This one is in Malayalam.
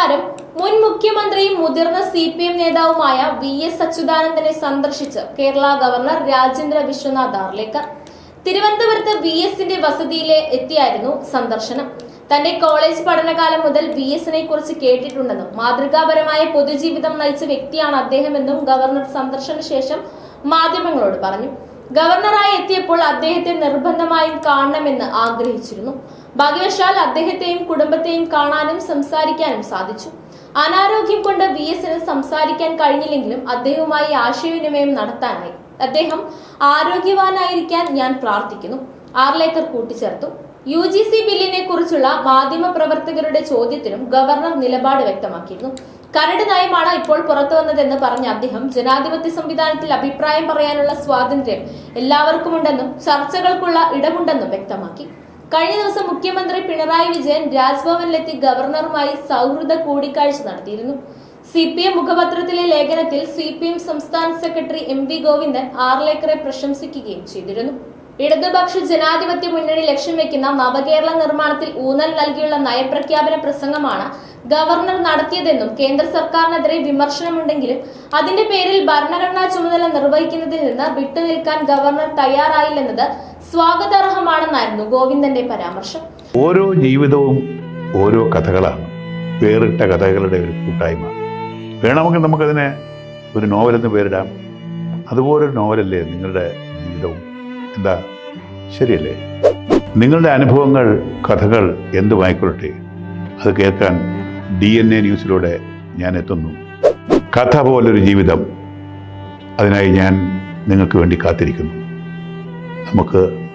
നമസ്കാരം മുൻ മുഖ്യമന്ത്രിയും മുതിർന്ന സി പി എം നേതാവുമായ വി എസ് അച്യുതാനന്ദനെ സന്ദർശിച്ച് കേരള ഗവർണർ രാജേന്ദ്ര വിശ്വനാഥ് ആർലേക്കർ തിരുവനന്തപുരത്ത് വി എസിന്റെ വസതിയിലെ എത്തിയായിരുന്നു സന്ദർശനം. തന്റെ കോളേജ് പഠനകാലം മുതൽ വി എസിനെ കുറിച്ച് കേട്ടിട്ടുണ്ടെന്നും മാതൃകാപരമായ പൊതുജീവിതം നയിച്ച വ്യക്തിയാണ് അദ്ദേഹമെന്നും ഗവർണർ സന്ദർശന ശേഷം മാധ്യമങ്ങളോട് പറഞ്ഞു. ഗവർണറായി എത്തിയപ്പോൾ അദ്ദേഹത്തെ നിർബന്ധമായും കാണണമെന്ന് ആഗ്രഹിച്ചിരുന്നു. ഭാഗ്യവശാൽ അദ്ദേഹത്തെയും കുടുംബത്തെയും കാണാനും സംസാരിക്കാനും സാധിച്ചു. അനാരോഗ്യം കൊണ്ട് വി എസിന് സംസാരിക്കാൻ കഴിഞ്ഞില്ലെങ്കിലും അദ്ദേഹവുമായി ആശയവിനിമയം നടത്താനായി. അദ്ദേഹം ആരോഗ്യവാനായിരിക്കാൻ ഞാൻ പ്രാർത്ഥിക്കുന്നു. ആർലേക്കർ കൂട്ടിച്ചേർത്തു. യു ജി സി ബില്ലിനെ കുറിച്ചുള്ള മാധ്യമ പ്രവർത്തകരുടെ ചോദ്യത്തിനും ഗവർണർ നിലപാട് വ്യക്തമാക്കിയിരുന്നു. കരട് നയമാണ് ഇപ്പോൾ പുറത്തു വന്നതെന്ന് പറഞ്ഞ അദ്ദേഹം ജനാധിപത്യ സംവിധാനത്തിൽ അഭിപ്രായം പറയാനുള്ള സ്വാതന്ത്ര്യം എല്ലാവർക്കുമുണ്ടെന്നും ചർച്ചകൾക്കുള്ള ഇടമുണ്ടെന്നും വ്യക്തമാക്കി. കഴിഞ്ഞ ദിവസം മുഖ്യമന്ത്രി പിണറായി വിജയൻ രാജ്ഭവനിലെത്തി ഗവർണറുമായി സൗഹൃദ കൂടിക്കാഴ്ച നടത്തിയിരുന്നു. സി പി എം മുഖപത്രത്തിലെ ലേഖനത്തിൽ സി പി എം സംസ്ഥാന സെക്രട്ടറി എം വി ഗോവിന്ദൻ ആർലേക്കറെ പ്രശംസിക്കുകയും ചെയ്തിരുന്നു. ഇടതുപക്ഷ ജനാധിപത്യ മുന്നണി ലക്ഷ്യം വെക്കുന്ന നവകേരള നിർമ്മാണത്തിൽ ഊന്നൽ നൽകിയുള്ള നയപ്രഖ്യാപന പ്രസംഗമാണ് ഗവർണർ നടത്തിയതെന്നും കേന്ദ്ര സർക്കാരിനെതിരെ വിമർശനമുണ്ടെങ്കിലും അതിന്റെ പേരിൽ ഭരണഘടനാ ചുമതല നിർവഹിക്കുന്നതിൽ നിന്ന് വിട്ടുനിൽക്കാൻ ഗവർണർ തയ്യാറായില്ലെന്നത് സ്വാഗതാർഹമാണെന്നായിരുന്നു ഗോവിന്ദന്റെ പരാമർശം. ഓരോ ജീവിതവും ഓരോ കഥകളാണ്. വേറിട്ട കഥകളുടെ ഒരു കൂട്ടായ്മ. വേണമെങ്കിൽ നമുക്കതിനെ ഒരു നോവലെന്ന് പേരിടാം. അതുപോലൊരു നോവലല്ലേ നിങ്ങളുടെ ജീവിതവും? എന്താ? ശരിയല്ലേ? നിങ്ങളുടെ അനുഭവങ്ങൾ കഥകൾ എന്തുമായിക്കൊള്ളട്ടെ? അത് കേൾക്കാൻ ഡി എൻ എ ന്യൂസിലൂടെ ഞാൻ എത്തുന്നു. കഥ പോലൊരു ജീവിതം. അതിനായി ഞാൻ നിങ്ങൾക്ക് വേണ്ടി കാത്തിരിക്കുന്നു. നമുക്ക്